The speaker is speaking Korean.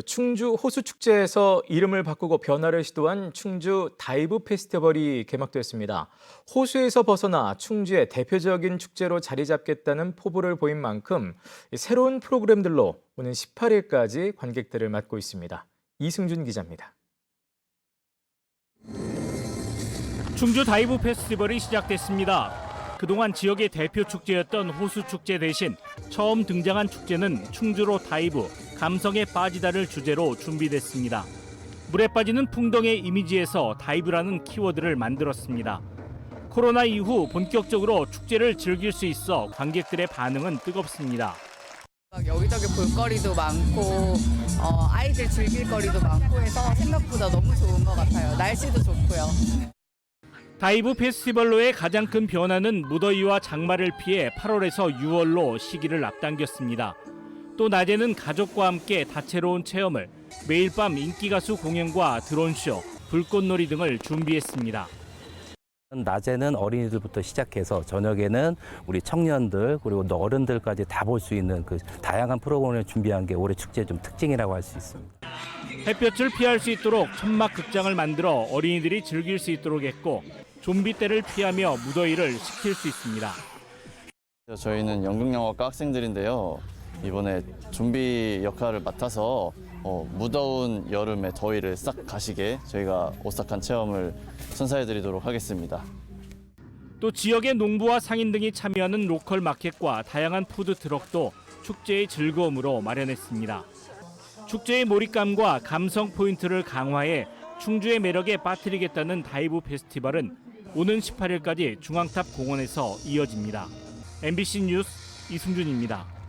충주 호수축제에서 이름을 바꾸고 변화를 시도한 충주 다이브 페스티벌이 개막됐습니다. 호수에서 벗어나 충주의 대표적인 축제로 자리 잡겠다는 포부를 보인 만큼 새로운 프로그램들로 오는 18일까지 관객들을 맞고 있습니다. 이승준 기자입니다. 충주 다이브 페스티벌이 시작됐습니다. 그동안 지역의 대표 축제였던 호수 축제 대신 처음 등장한 축제는 충주로 다이브, 감성에 빠지다를 주제로 준비됐습니다. 물에 빠지는 풍덩의 이미지에서 다이브라는 키워드를 만들었습니다. 코로나 이후 본격적으로 축제를 즐길 수 있어 관객들의 반응은 뜨겁습니다. 막 여기저기 볼거리도 많고 어, 아이들 즐길 거리도 많고 해서 생각보다 너무 좋은 것 같아요. 날씨도 좋고요. 다이브 페스티벌로의 가장 큰 변화는 무더위와 장마를 피해 8월에서 6월로 시기를 앞당겼습니다. 또 낮에는 가족과 함께 다채로운 체험을 매일 밤 인기 가수 공연과 드론쇼, 불꽃놀이 등을 준비했습니다. 낮에는 어린이들부터 시작해서 저녁에는 우리 청년들 그리고 또 어른들까지 다 볼 수 있는 그 다양한 프로그램을 준비한 게 올해 축제의 좀 특징이라고 할 수 있습니다. 햇볕을 피할 수 있도록 천막 극장을 만들어 어린이들이 즐길 수 있도록 했고 좀비 때를 피하며 무더위를 식힐 수 있습니다. 저희는 연극영화과 학생들인데요. 이번에 좀비 역할을 맡아서 어, 무더운 여름의 더위를 싹 가시게 저희가 오싹한 체험을 선사해드리도록 하겠습니다. 또 지역의 농부와 상인 등이 참여하는 로컬 마켓과 다양한 푸드 트럭도 축제의 즐거움으로 마련했습니다. 축제의 몰입감과 감성 포인트를 강화해 충주의 매력에 빠뜨리겠다는 다이브 페스티벌은 오는 18일까지 중앙탑 공원에서 이어집니다. MBC 뉴스 이승준입니다.